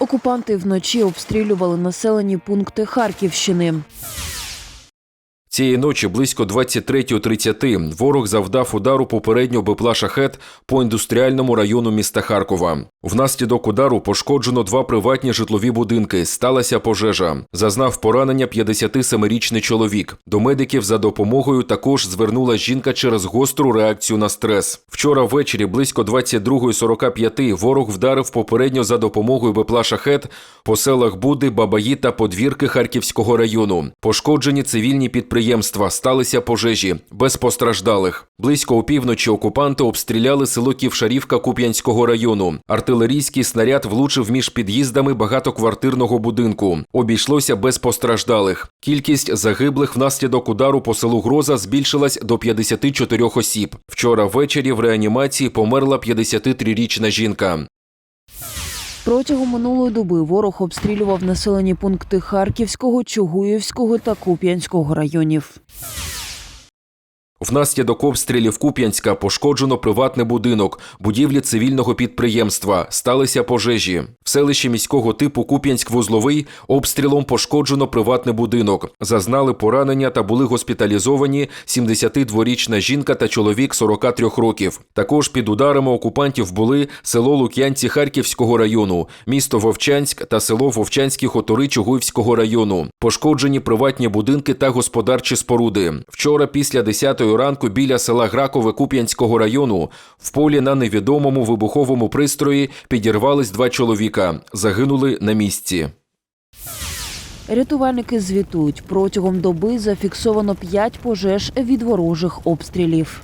Окупанти вночі обстрілювали населені пункти Харківщини. Цієї ночі близько 23.30 ворог завдав удару попередньо БПЛА «Шахет» по індустріальному району міста Харкова. Внаслідок удару пошкоджено два приватні житлові будинки. Сталася пожежа. Зазнав поранення 57-річний чоловік. До медиків за допомогою також звернула жінка через гостру реакцію на стрес. Вчора ввечері близько 22.45 ворог вдарив попередньо за допомогою БПЛА «Шахет» по селах Буди, Бабаї та Подвірки Харківського району. Пошкоджені цивільні підприємства, сталися пожежі, без постраждалих. Близько опівночі окупанти обстріляли село Ківшарівка Куп'янського району. Артилерійський снаряд влучив між під'їздами багатоквартирного будинку. Обійшлося без постраждалих. Кількість загиблих внаслідок удару по селу Гроза збільшилась до 54 осіб. Вчора ввечері в реанімації померла 53-річна жінка. Протягом минулої доби ворог обстрілював населені пункти Харківського, Чугуївського та Куп'янського районів. Внаслідок обстрілів Куп'янська пошкоджено приватний будинок, будівлі цивільного підприємства, сталися пожежі. В селищі міського типу Куп'янськ-Вузловий обстрілом пошкоджено приватний будинок. Зазнали поранення та були госпіталізовані 72-річна жінка та чоловік 43 років. Також під ударами окупантів були село Лук'янці Харківського району, місто Вовчанськ та село Вовчанські Хотори Чугуївського району. Пошкоджені приватні будинки та господарчі споруди. Вчора після 10 ранку біля села Гракове Куп'янського району в полі на невідомому вибуховому пристрої підірвались два чоловіка. Загинули на місці. Рятувальники звітують, протягом доби зафіксовано 5 пожеж від ворожих обстрілів.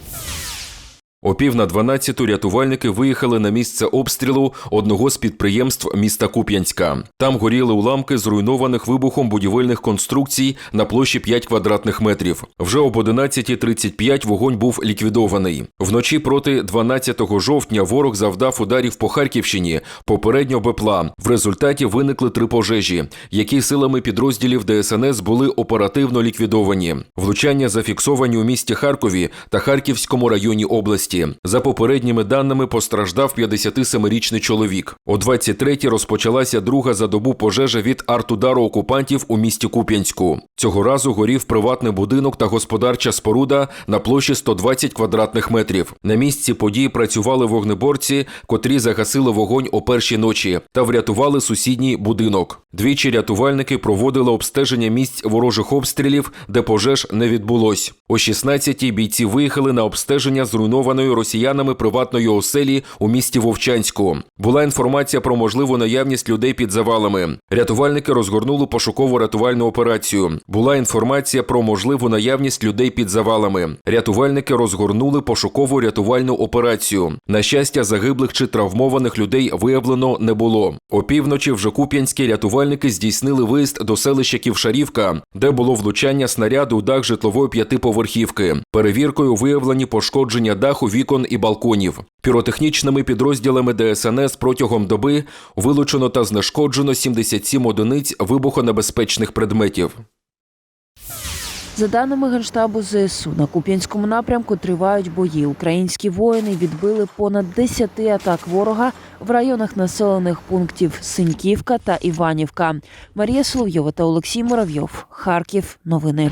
О пів на 12 рятувальники виїхали на місце обстрілу одного з підприємств міста Куп'янська. Там горіли уламки зруйнованих вибухом будівельних конструкцій на площі 5 квадратних метрів. Вже об 11.35 вогонь був ліквідований. Вночі проти 12 жовтня ворог завдав ударів по Харківщині, попередньо БПЛА. В результаті виникли три пожежі, які силами підрозділів ДСНС були оперативно ліквідовані. Влучання зафіксовані у місті Харкові та Харківському районі області. За попередніми даними постраждав 57-річний чоловік. О 23-й розпочалася друга за добу пожежа від артудару окупантів у місті Куп'янську. Цього разу горів приватний будинок та господарча споруда на площі 120 квадратних метрів. На місці події працювали вогнеборці, котрі загасили вогонь о першій ночі та врятували сусідній будинок. Двічі рятувальники проводили обстеження місць ворожих обстрілів, де пожеж не відбулось. О 16-й бійці виїхали на обстеження зруйнованої росіянами приватної оселі у місті Вовчанську. Була інформація про можливу наявність людей під завалами. Рятувальники розгорнули пошукову рятувальну операцію. Була інформація про можливу наявність людей під завалами. Рятувальники розгорнули пошукову рятувальну операцію. На щастя, загиблих чи травмованих людей виявлено не було. Опівночі вже куп'янські рятувальники здійснили виїзд до селища Ківшарівка, де було влучання снаряду у дах житлової п'ятиповерхівки. Перевіркою виявлені пошкодження даху, вікон і балконів. Піротехнічними підрозділами ДСНС протягом доби вилучено та знешкоджено 77 одиниць вибухонебезпечних предметів. За даними Генштабу ЗСУ, на Куп'янському напрямку тривають бої. Українські воїни відбили понад 10 атак ворога в районах населених пунктів Синьківка та Іванівка. Марія Соловйова та Олексій Муравйов. Харків. Новини.